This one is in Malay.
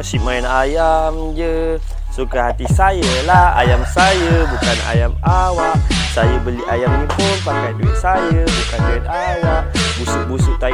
Asyik main ayam je. Suka hati saya lah. Ayam saya bukan ayam awak. Saya beli ayam ni pun pakai duit saya Bukan duit awak. Busuk-busuk tai